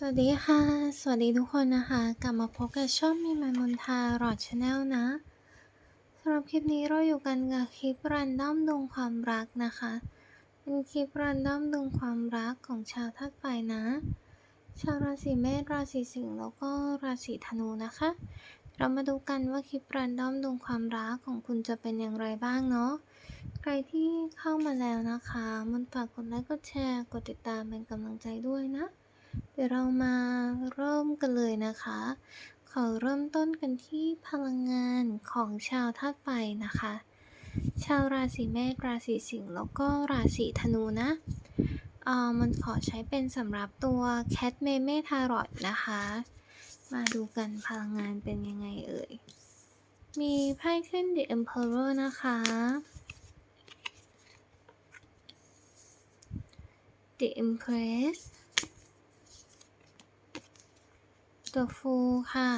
สวัสดีค่ะ สวัสดีทุกคนนะคะ กลับมาพบกับช่องมีมันมนทารอดชาแนลนะสำหรับคลิปนี้เราอยู่กันกับคลิปรันด้อมดวงความรักนะคะ เป็นคลิปรันด้อมดวงความรักของชาวธาตุไฟนะ ชาวราศีเมษราศีสิงห์แล้วก็ราศีธนูนะคะ เรามาดูกันว่าคลิปรันด้อมดวงความรักของคุณจะเป็นอย่างไรบ้างเนาะใครที่เข้ามาแล้วนะคะ มันฝากกดไลค์กดแชร์กดติดตามเป็นกำลังใจด้วยนะ เดี๋ยวเรามาเริ่มกันเลยนะคะ ขอเริ่มต้นกันที่พลังงานของชาวธาตุไฟนะคะ ชาวราศีเมษราศีสิงห์แล้วก็ราศีธนูนะเอ่อมันขอใช้เป็นสำหรับตัวแคทเมเมทารอดนะคะ มาดูกันพลังงานเป็นยังไงเอ่ย มีไพ่ขึ้น The Emperor นะคะ The Empress ตัวฟูค่ะ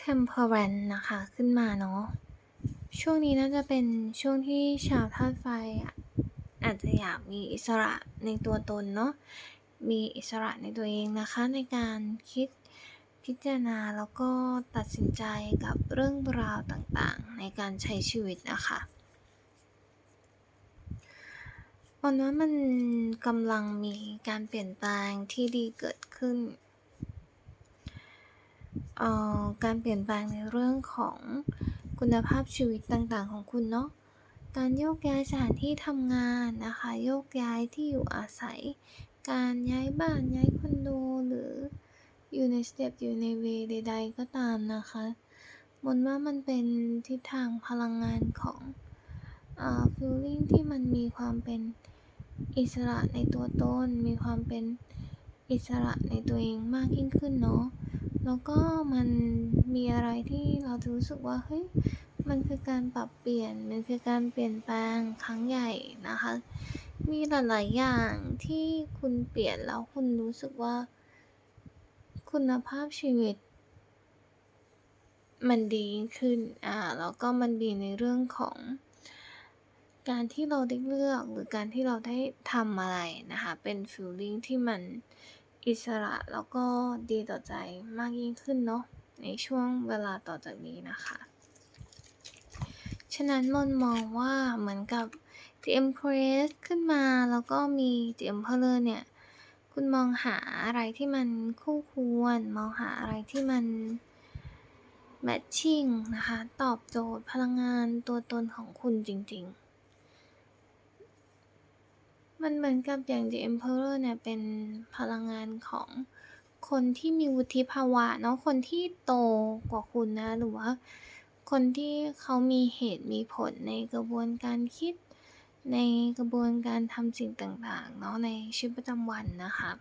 Temperance นะคะ ขึ้นมาเนาะ ช่วงนี้น่าจะเป็นช่วงที่ชาวธาตุไฟอะอาจจะอยากมีอิสระในตัวตนเนาะ มีอิสระในตัวเองนะคะในการคิดพิจารณาแล้วก็ตัดสินใจกับเรื่องราวต่างๆ ในการใช้ชีวิตนะคะ ตอนนั้นมันกำลังมีการเปลี่ยนแปลงที่ดีเกิดขึ้น เอ่อ การเปลี่ยนแปลงในเรื่องของคุณภาพชีวิตต่างๆของคุณเนาะ การโยกย้ายสถานที่ทำงานนะคะ โยกย้ายที่อยู่อาศัย การย้ายบ้านย้ายคอนโดหรืออยู่ในสเต็ปอยู่ในเวใด ๆ ก็ตามนะคะมนว่ามันเป็นทิศทางพลังงานของ อ่า feeling ที่มันมีความเป็นอิสระในตัวตน มีความเป็นอิสระในตัวเองมากยิ่งขึ้นเนาะ แล้วก็มันมีอะไรที่เราจะรู้สึกว่าเฮ้ย มันคือการปรับเปลี่ยน มันคือการเปลี่ยนแปลงครั้งใหญ่นะคะ มีหลาย ๆ อย่างที่คุณเปลี่ยนแล้วคุณรู้สึกว่า คุณภาพชีวิต มันดีขึ้น อ่า แล้วก็มันดีในเรื่องของ การที่เราได้เลือกหรือการที่เราได้ทำอะไรนะคะ เป็น feeling ที่มันอิสระแล้วก็ดีต่อใจมากยิ่งขึ้นเนาะในช่วงเวลาต่อจากนี้นะคะ ฉะนั้นมนมองว่าเหมือนกับ The Empress ขึ้นมาแล้วก็มี The Emperor เนี่ย คุณมองหาอะไรที่มันคู่ควร มองหาอะไรที่มัน matching นะคะ ตอบโจทย์พลังงานตัวตนของคุณจริง ๆ มันเหมือนกับอย่าง The Emperor เนี่ยเป็นพลังงานของคนที่มีวุฒิภาวะเนาะคนที่โตกว่าคุณนะ หรือว่าคนที่เขามีเหตุมีผลในกระบวนการคิด ในกระบวนการทำสิ่งต่างๆเนาะในชีวิตประจำวันนะคะ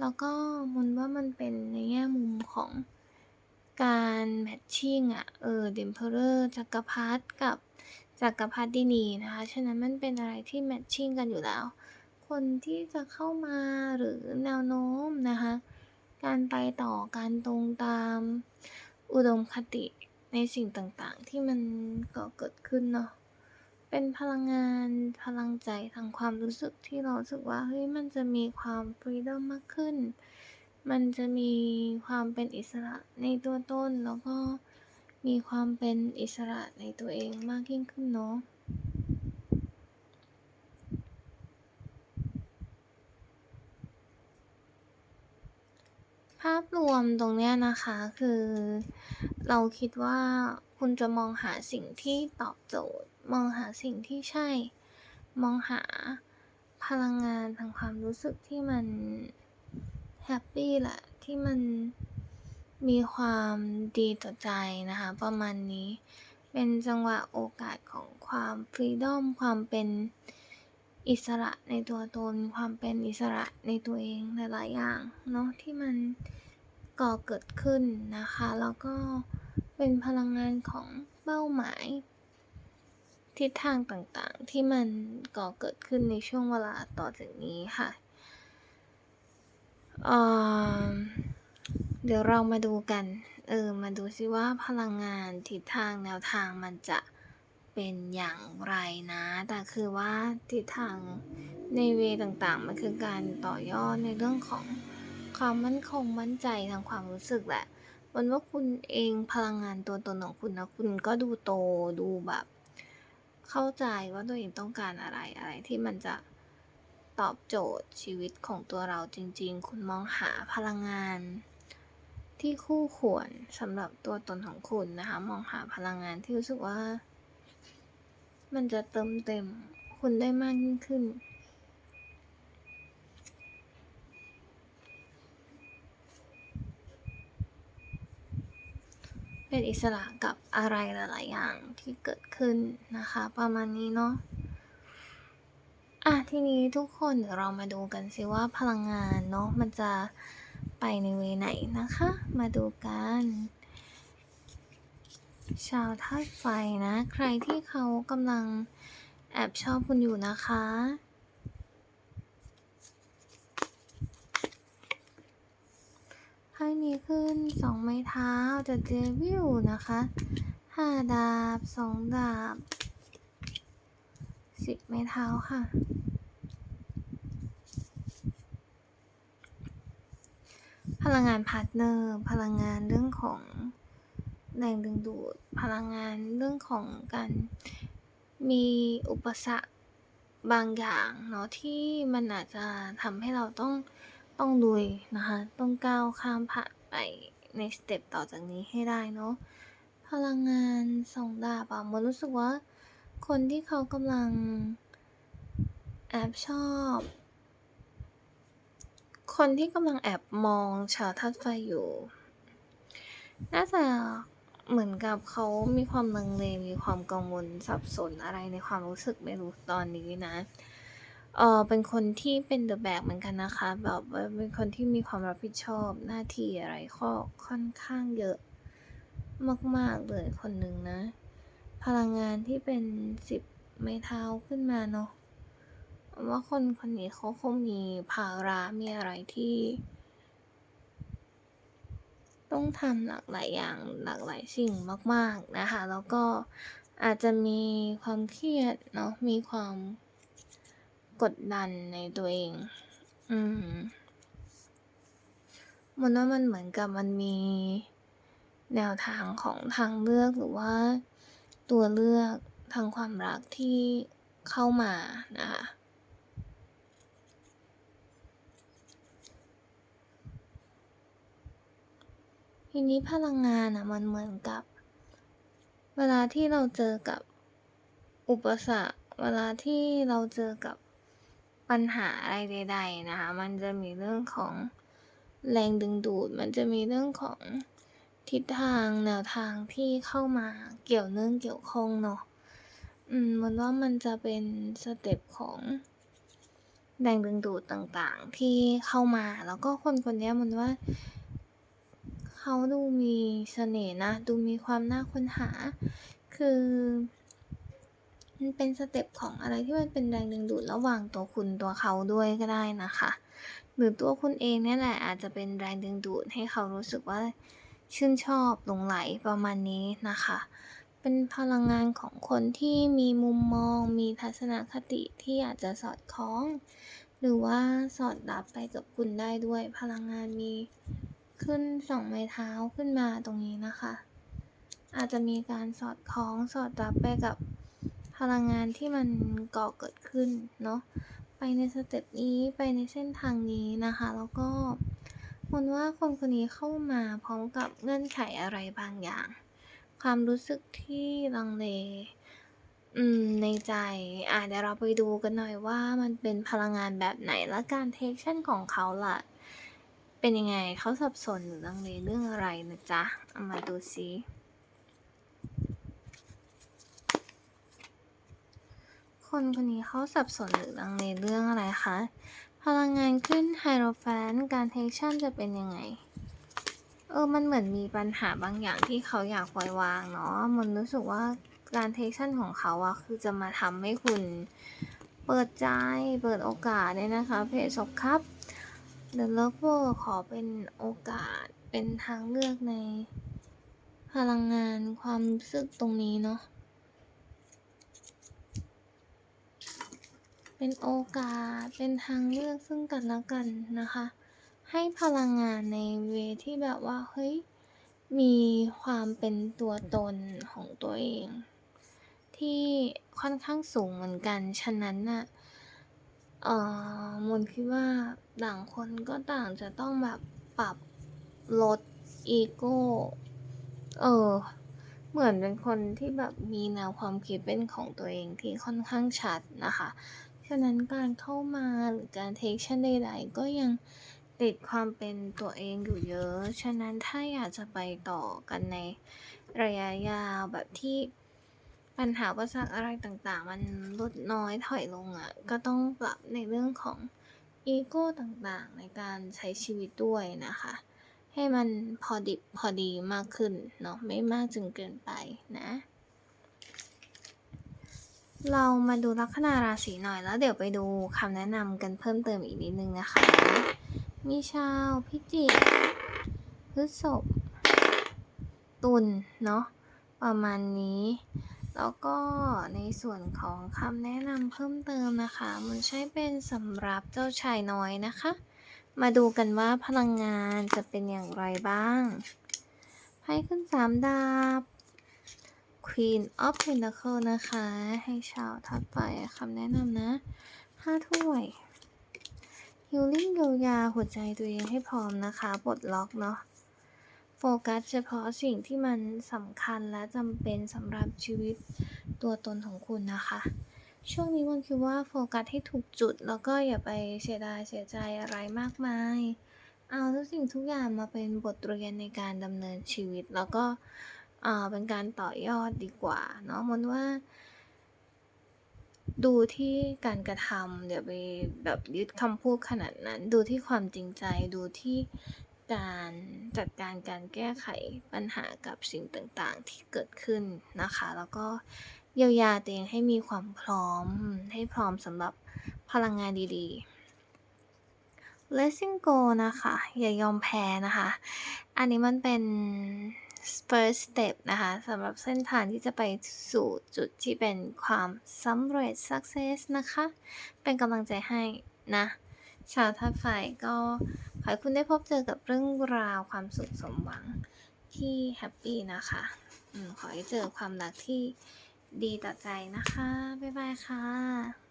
แล้วก็มันว่ามันเป็นในแง่มุมของการ matching อะเออ The Emperor จักรพรรดิกับ จักรพรรดินีนะคะ ฉะนั้นมันเป็นอะไรที่ matching กันอยู่แล้ว คนที่จะเข้ามาหรือแนวโน้มนะคะ การไปต่อการตรงตามอุดมคติในสิ่งต่างๆ ที่มันก่อเกิดขึ้นเนาะ เป็นพลังงานพลังใจทางความรู้สึกที่เราสึกว่าเฮ้ยมันจะมีความ freedom มากขึ้น มันจะมีความเป็นอิสระในตัวตนแล้วก็ มีความเป็นอิสระในตัวเองมากยิ่งขึ้นเนาะภาพรวมตรงเนี้ยนะคะคือ เราคิดว่าคุณจะมองหาสิ่งที่ตอบโจทย์ มองหาสิ่งที่ใช่ มองหาพลังงานทางความรู้สึกที่มันแฮปปี้แหละที่มัน มีความดีต่อใจนะคะ ประมาณนี้ เป็นจังหวะโอกาสของความ freedom ความเป็นอิสระในตัวตน ความเป็นอิสระในตัวเองหลายๆอย่างเนาะที่มันก่อเกิดขึ้นนะคะ แล้วก็เป็นพลังงานของเป้าหมาย ทิศทางต่างๆ ที่มันก่อเกิดขึ้นในช่วงเวลาต่อจากนี้ค่ะอ่อ เดี๋ยวเรามาดูกัน เออ มาดูซิว่าพลังงานทิศทางแนวทางมันจะเป็นอย่างไรนะ แต่คือว่าทิศทางในเวต่างๆ มันคือการต่อยอดในเรื่องของความมั่นคงมั่นใจทางความรู้สึกแหละมันว่าคุณเองพลังงานตัวตนของคุณนะคุณก็ดูโตดูแบบ เข้าใจว่าตัวเองต้องการอะไรอะไรที่มันจะตอบโจทย์ชีวิตของตัวเราจริง ๆ คุณมองหาพลังงาน ที่คู่ควรสำหรับตัวตนของคุณนะคะ มองหาพลังงานที่รู้สึกว่า มันจะเติมเต็มคุณได้มากยิ่งขึ้น เป็นอิสระกับอะไรหลาย ๆ อย่างที่เกิดขึ้นนะคะ ประมาณนี้เนาะอะทีนี้ทุกคนเดี๋ยวเรามาดูกันสิว่าพลังงานเนาะมันจะ ไปในเวไหนนะคะ มาดูกัน ชาวธาตุไฟนะ ใครที่เขากำลังแอบชอบคุณอยู่นะคะ ไพ่นี้ขึ้นสองไม้เท้าจะเจวิวนะคะห้าดาบสองดาบสิบไม้เท้าค่ะ พลังงานพาร์ทเนอร์ พลังงานเรื่องของแรงดึงดูด พลังงานเรื่องของการมีอุปสรรคบางอย่างเนาะที่มันอาจจะทำให้เราต้องต้องลุยนะคะ ต้องก้าวข้ามผ่านไปในสเต็ปต่อจากนี้ให้ได้เนาะพลังงานสองดาบอะมันรู้สึกว่าคนที่เขากำลังแอบชอบ คนที่กำลังแอบมองชาวธาตุไฟอยู่ น่าจะเหมือนกับเขามีความลังเล มีความกังวลสับสนอะไรในความรู้สึกไม่รู้ตอนนี้นะ เออเป็นคนที่เป็นเดอะแบกเหมือนกันนะคะ แบบเป็นคนที่มีความรับผิดชอบหน้าที่อะไรก็ค่อนข้างเยอะมาก ๆ เลยคนหนึ่งนะ พลังงานที่เป็นสิบไม้เท้าขึ้นมาเนาะ ว่าคนคนนี้เขาคงมีภาระมีอะไรที่ ต้องทำหลากหลายอย่างหลากหลายสิ่งมาก ๆ นะคะ แล้วก็อาจจะมีความเครียดเนาะมีความกดดันในตัวเอง อืมมันว่ามันเหมือนกับมันมีแนวทางของทางเลือกหรือว่าตัวเลือกทางความรักที่เข้ามานะคะ ทีนี้พลังงานอะมันเหมือนกับ เวลาที่เราเจอกับอุปสรรค เวลาที่เราเจอกับปัญหาอะไรใด ๆ นะคะ มันจะมีเรื่องของแรงดึงดูด มันจะมีเรื่องของทิศทางแนวทางที่เข้ามาเกี่ยวเนื่องเกี่ยวข้องเนาะ อืมมันว่ามันจะเป็นสเต็ปของแรงดึงดูดต่างๆที่เข้ามา แล้วก็คนคนนี้มันว่า เขาดูมีเสน่ห์นะ ดูมีความน่าค้นหา คือ มันเป็นสเต็ปของอะไรที่มันเป็นแรงดึงดูดระหว่างตัวคุณตัวเขาด้วยก็ได้นะคะ หรือตัวคุณเองเนี่ยแหละอาจจะเป็นแรงดึงดูดให้เขารู้สึกว่าชื่นชอบหลงไหลประมาณนี้นะคะ เป็นพลังงานของคนที่มีมุมมอง มีทัศนคติที่อาจจะสอดคล้อง หรือว่าสอดรับไปกับคุณได้ด้วย พลังงานมี ขึ้นสองไม้เท้าขึ้นมาตรงนี้นะคะ อาจจะมีการสอดคล้องสอดรับไปกับพลังงานที่มันก่อเกิดขึ้นเนาะไปในสเต็ปนี้ไปในเส้นทางนี้นะคะ แล้วก็มนว่าคนคนนี้เข้ามาพร้อมกับเงื่อนไขอะไรบางอย่าง ความรู้สึกที่ลังเลอืมในใจอะเดี๋ยวเราไปดูกันหน่อยว่ามันเป็นพลังงานแบบไหนและการเทคชั่นของเขาล่ะ เป็นยังไงเขาสับสนหรือลังเลเรื่องอะไรนะจ๊ะ เอามาดูซิคนคนนี้เขาสับสนหรือลังเลเรื่องอะไรคะ พลังงานขึ้นไฮโรแฟนการเทคชั่นจะเป็นยังไง เออ มันเหมือนมีปัญหาบางอย่างที่เขาอยากปล่อยวางเนาะ มันรู้สึกว่าการเทคชั่นของเขาอะคือจะมาทำให้คุณเปิดใจ เปิดโอกาสเนี่ยนะคะ เพจศพครับ The Lover ขอเป็นโอกาสเป็นทางเลือกในพลังงานความรู้สึกตรงนี้เนาะ เป็นโอกาสเป็นทางเลือกซึ่งกันและกันนะคะ ให้พลังงานในเวที่แบบว่าเฮ้ยมีความเป็นตัวตนของตัวเอง ที่ค่อนข้างสูงเหมือนกัน ฉะนั้นน่ะ เอ่อมนคิดว่าต่างคนก็ต่างจะต้องแบบปรับลดอีโก้ เออ เหมือนเป็นคนที่แบบมีแนวความคิดเป็นของตัวเองที่ค่อนข้างชัดนะคะ ฉะนั้นการเข้ามาหรือการเทกชันใดๆก็ยังติดความเป็นตัวเองอยู่เยอะ ฉะนั้นถ้าอยากจะไปต่อกันในระยะยาวแบบที่ ปัญหาอุปสรรคอะไรต่างๆ มันลดน้อยถอยลงอะก็ต้องปรับในเรื่องของอีโก้ต่างๆ ในการใช้ชีวิตด้วยนะคะ ให้มันพอดิบพอดีมากขึ้นเนาะไม่มากจนเกินไปนะ เรามาดูลัคนาราศีหน่อยแล้วเดี๋ยวไปดูคำแนะนำกันเพิ่มเติมอีกนิดนึงนะคะ มีชาวพิจิกพฤษภตุลเนาะประมาณนี้ แล้วก็ในส่วนของคำแนะนำเพิ่มเติมนะคะ มันใช้เป็นสำหรับเจ้าชายน้อยนะคะ มาดูกันว่าพลังงานจะเป็นอย่างไรบ้างไพ่ขึ้น3ดาบ Queen of Pentacle นะคะ ให้ชาวถัดไปคำแนะนำนะ5ถ้วย Healing เยียวยาหัวใจตัวเองให้พร้อมนะคะปลดล็อกเนาะ โฟกัสเฉพาะสิ่งที่มันสำคัญและจำเป็นสำหรับชีวิตตัวตนของคุณนะคะ ช่วงนี้มันคิดว่าโฟกัสให้ถูกจุด แล้วก็อย่าไปเสียดายเสียใจอะไรมากมาย เอาทุกสิ่งทุกอย่างมาเป็นบทเรียนในการดำเนินชีวิต แล้วก็เป็นการต่อยอดดีกว่าเนาะมันว่า ดูที่การกระทำอย่าไปแบบยึดคำพูดขนาดนั้น ดูที่ความจริงใจดูที่ การจัดการการแก้ไขปัญหากับสิ่งต่างๆ ที่เกิดขึ้นนะคะ แล้วก็เยียวยาตัวเองให้มีความพร้อมให้พร้อมสำหรับพลังงานดีๆ Letting go นะคะ อย่ายอมแพ้นะคะ อันนี้มันเป็น first step นะคะสำหรับเส้นทางที่จะไปสู่จุดที่เป็นความสำเร็จ success นะคะ เป็นกำลังใจให้นะ ชาวธาตุไฟก็ ขอให้คุณได้พบเจอกับเรื่องราวความสุขสมหวังที่แฮปปี้นะคะอมขอให้เจอความรักที่ดีต่อใจนะคะ บ๊ายบายค่ะ